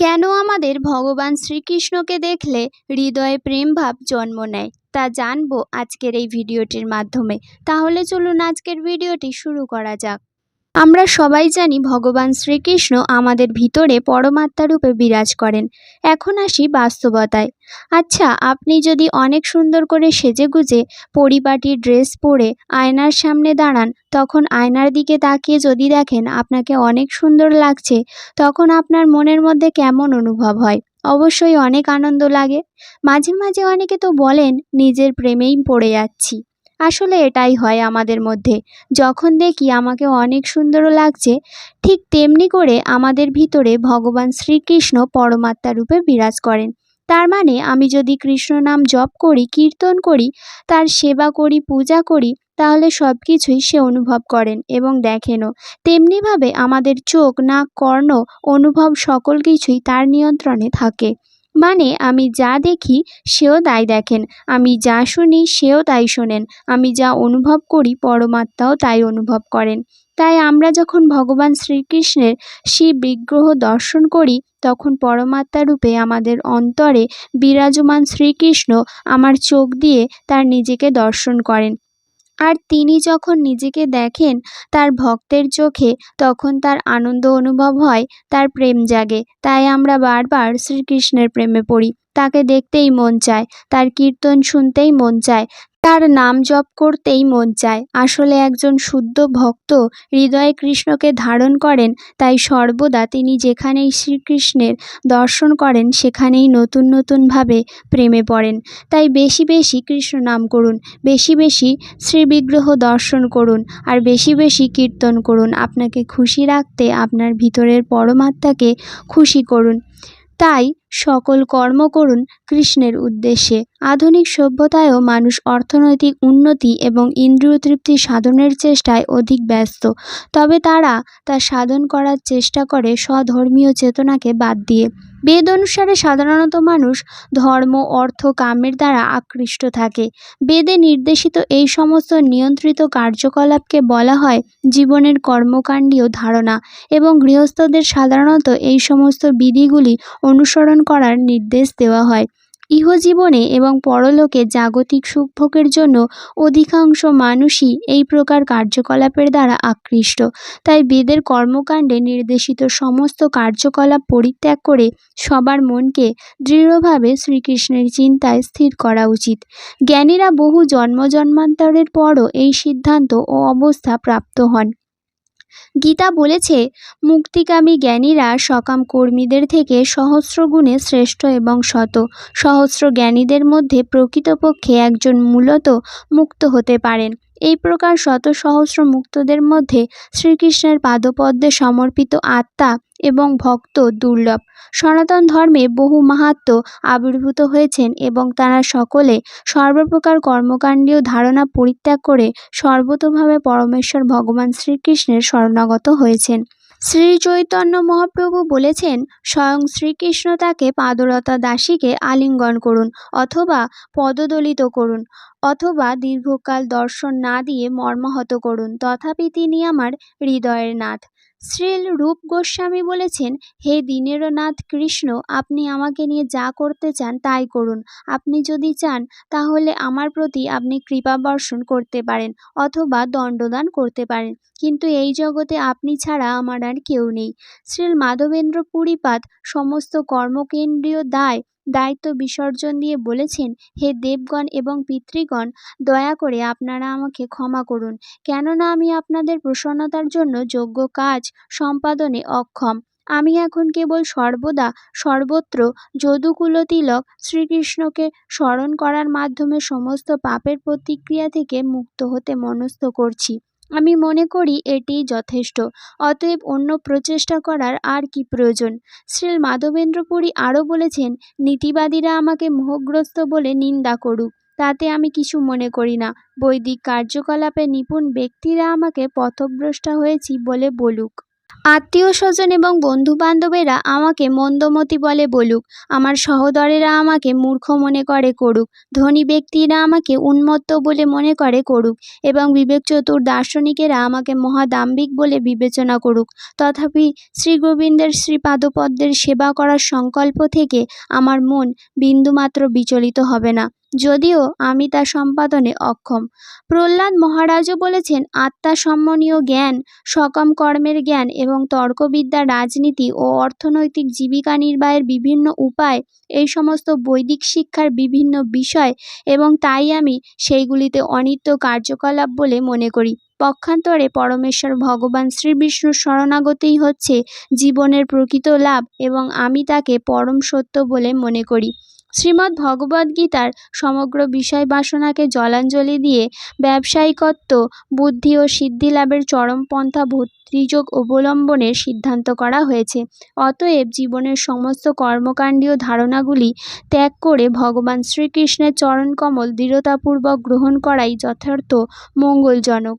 কেন আমাদের ভগবান শ্রীকৃষ্ণকে দেখলে হৃদয়ে প্রেমভাব জন্ম নেয়? তা জানব আজকের এই ভিডিওটির মাধ্যমে। তাহলে চলুন আজকের ভিডিওটি শুরু করা যাক। আমরা সবাই জানি ভগবান শ্রীকৃষ্ণ আমাদের ভিতরে পরমাত্মা রূপে বিরাজ করেন। এখন আসি বাস্তবতায়। আচ্ছা আপনি যদি অনেক সুন্দর করে সেজে গুজে পরিপাটি ড্রেস পরে আয়নার সামনে দাঁড়ান, তখন আয়নার দিকে তাকিয়ে যদি দেখেন আপনাকে অনেক সুন্দর লাগছে, তখন আপনার মনের মধ্যে কেমন অনুভব হয়? অবশ্যই অনেক আনন্দ লাগে। মাঝে মাঝে অনেকে তো বলেন, নিজের প্রেমেই পড়ে যাচ্ছি। আসলে এটাই হয় আমাদের মধ্যে। যখন দেখি আমাকে অনেক সুন্দর লাগছে, ঠিক তেমনি করে আমাদের ভিতরে ভগবান শ্রীকৃষ্ণ পরমাত্মা রূপে বিরাজ করেন। তার মানে আমি যদি কৃষ্ণ নাম জপ করি, কীর্তন করি, তার সেবা করি, পূজা করি, তাহলে সব কিছুই সে অনুভব করেন এবং দেখেনও। তেমনিভাবে আমাদের চোখ, নাক, কর্ণ অনুভব সকল কিছুই তার নিয়ন্ত্রণে থাকে। মানে আমি যা দেখি, সেও তাই দেখেন। আমি যা শুনি, সেও তাই শোনেন। আমি যা অনুভব করি, পরমাত্মাও তাই অনুভব করেন। তাই আমরা যখন ভগবান শ্রীকৃষ্ণের শিব বিগ্রহ দর্শন করি, তখন পরমাত্মা রূপে আমাদের অন্তরে বিরাজমান শ্রীকৃষ্ণ আমার চোখ দিয়ে তার নিজেকে দর্শন করেন। আর তিনি যখন নিজেকে দেখেন তার ভক্তের চোখে, তখন তার আনন্দ অনুভব হয়, তার প্রেম জাগে। তাই আমরা বারবার শ্রীকৃষ্ণের প্রেমে পড়ি। তাকে দেখতেই মন চায়, তার কীর্তন শুনতেই মন চায় তার নাম জপ করতেই মন চায়। আসলে একজন শুদ্ধ ভক্ত হৃদয়ে কৃষ্ণকে ধারণ করেন, তাই সর্বদা তিনি যেখানেই শ্রীকৃষ্ণের দর্শন করেন, সেখানেই নতুন নতুনভাবে প্রেমে পড়েন। তাই বেশি বেশি কৃষ্ণ নাম করুন, বেশি বেশি শ্রী বিগ্রহ দর্শন করুন, আর বেশি বেশি কীর্তন করুন। আপনাকে খুশি রাখতে আপনার ভিতরের পরমাত্মাকে খুশি করুন। তাই সকল কর্ম করুন কৃষ্ণের উদ্দেশ্যে। আধুনিক সভ্যতায়ও মানুষ অর্থনৈতিক উন্নতি এবং ইন্দ্রিয় তৃপ্তি সাধনের চেষ্টায় অধিক ব্যস্ত। তবে তারা তা সাধন করার চেষ্টা করে স্বধর্মীয় চেতনাকে বাদ দিয়ে। বেদ অনুসারে সাধারণত মানুষ ধর্ম, অর্থ, কামের দ্বারা আকৃষ্ট থাকে। বেদে নির্দেশিত এই সমস্ত নিয়ন্ত্রিত কার্যকলাপকে বলা হয় জীবনের কর্মকাণ্ডীয় ধারণা এবং গৃহস্থদের সাধারণত এই সমস্ত বিধিগুলি অনুসরণ করার নির্দেশ দেওয়া হয়। ইহজীবনে এবং পরলোকে জাগতিক সুখভোগের জন্য অধিকাংশ মানুষই এই প্রকার কার্যকলাপের দ্বারা আকৃষ্ট। তাই বেদের কর্মকাণ্ডে নির্দেশিত সমস্ত কার্যকলাপ পরিত্যাগ করে সবার মনকে দৃঢ়ভাবে শ্রীকৃষ্ণের চিন্তায় স্থির করা উচিত। জ্ঞানীরা বহু জন্ম জন্মান্তরের পরও এই সিদ্ধান্ত ও অবস্থা প্রাপ্ত হন। গীতা বলেছে, মুক্তিকামী জ্ঞানীরা সকাম কর্মীদের থেকে সহস্র গুণে শ্রেষ্ঠ এবং শত। সহস্র জ্ঞানীদের মধ্যে প্রকৃতপক্ষে একজন মূলত মুক্ত হতে পারেন। এই প্রকার শত সহস্র মুক্তদের মধ্যে শ্রীকৃষ্ণের পাদপদ্মে সমর্পিত আত্মা এবং ভক্ত দুর্লভ। সনাতন ধর্মে বহু মাহাত্ম আবির্ভূত হয়েছেন এবং তারা সকলে সর্বপ্রকার কর্মকাণ্ডীয় ধারণা পরিত্যাগ করে সর্বতোভাবে পরমেশ্বর ভগবান শ্রীকৃষ্ণের শরণাগত হয়েছেন। শ্রী চৈতন্য মহাপ্রভু বলেছেন, স্বয়ং শ্রীকৃষ্ণ তাকে পাদরতা দাসীকে আলিঙ্গন করুন অথবা পদদলিত করুন অথবা দীর্ঘকাল দর্শন না দিয়ে মর্মাহত করুন। তথাপি তিনি আমার হৃদয়ের নাথ। শ্রীল রূপ গোস্বামী বলেছেন, হে দিনেরও নাথ কৃষ্ণ, আপনি আমাকে নিয়ে যা করতে চান তাই করুন। আপনি যদি চান, তাহলে আমার প্রতি আপনি কৃপা বর্ষণ করতে পারেন অথবা দণ্ডদান করতে পারেন। কিন্তু এই জগতে আপনি ছাড়া আমার আর কেউ নেই। শ্রীল মাধবেন্দ্র পুরীপাত সমস্ত কর্মকেন্দ্রীয় দায় দায়িত্ব বিসর্জন দিয়ে বলেছেন, হে দেবগণ এবং পিতৃগণ, দয়া করে আপনারা আমাকে ক্ষমা করুন। কেননা আমি আপনাদের প্রসন্নতার জন্য যোগ্য কাজ, সম্পাদনে অক্ষম। আমি এখন কেবল সর্বদা সর্বত্র যদুকুলতিলক শ্রীকৃষ্ণকে স্মরণ করার মাধ্যমে সমস্ত পাপের প্রতিক্রিয়া থেকে মুক্ত হতে মনস্থ করছি। আমি মনে করি এটি যথেষ্ট, অতএব অন্য প্রচেষ্টা করার আর কি প্রয়োজন। শ্রী মাধবেন্দ্রপুরী আরও বলেছেন, নীতিবাদীরা আমাকে মোহগ্রস্ত বলে নিন্দা করুক, তাতে আমি কিছু মনে করি না। বৈদিক কার্যকলাপে নিপুণ ব্যক্তিরা আমাকে পথভ্রষ্টা হয়েছি বলে বলুক। আত্মীয় স্বজন এবং বন্ধু বান্ধবেরা আমাকে মন্দমতি বলে বলুক। আমার সহদরেরা আমাকে মূর্খ মনে করে করুক। ধনী ব্যক্তিরা আমাকে উন্মত্ত বলে মনে করে করুক এবং বিবেক বিবেকচতুর দার্শনিকেরা আমাকে মহাদাম্বিক বলে বিবেচনা করুক। তথাপি শ্রী গোবিন্দের শ্রীপাদপদ্মের সেবা করার সংকল্প থেকে আমার মন বিন্দুমাত্র বিচলিত হবে না। যদিও আমি তা সম্পাদনে অক্ষম। প্রহ্লাদ মহারাজও বলেছেন, আত্মা সম্মনীয় জ্ঞান, সকম কর্মের জ্ঞান এবং তর্কবিদ্যা, রাজনীতি ও অর্থনৈতিক জীবিকা নির্বাহের বিভিন্ন উপায়, এই সমস্ত বৈদিক শিক্ষার বিভিন্ন বিষয় এবং তাই আমি সেইগুলিতে অনিত্য কার্যকলাপ বলে মনে করি। পক্ষান্তরে পরমেশ্বর ভগবান শ্রীবিষ্ণুর শরণাগতিই হচ্ছে জীবনের প্রকৃত লাভ এবং আমি তাকে পরম সত্য বলে মনে করি। শ্রীমদ্ ভগবদ্গীতার সমগ্র বিষয় বাসনাকে জলাঞ্জলি দিয়ে ব্যবসায়িকত্ব, বুদ্ধি ও সিদ্ধি লাভের চরম পন্থা অবলম্বনের সিদ্ধান্ত করা হয়েছে। অতএব জীবনের সমস্ত কর্মকাণ্ডীয় ধারণাগুলি ত্যাগ করে ভগবান শ্রীকৃষ্ণের চরণকমল দৃঢ়তাপূর্বক গ্রহণ করাই যথার্থ মঙ্গলজনক।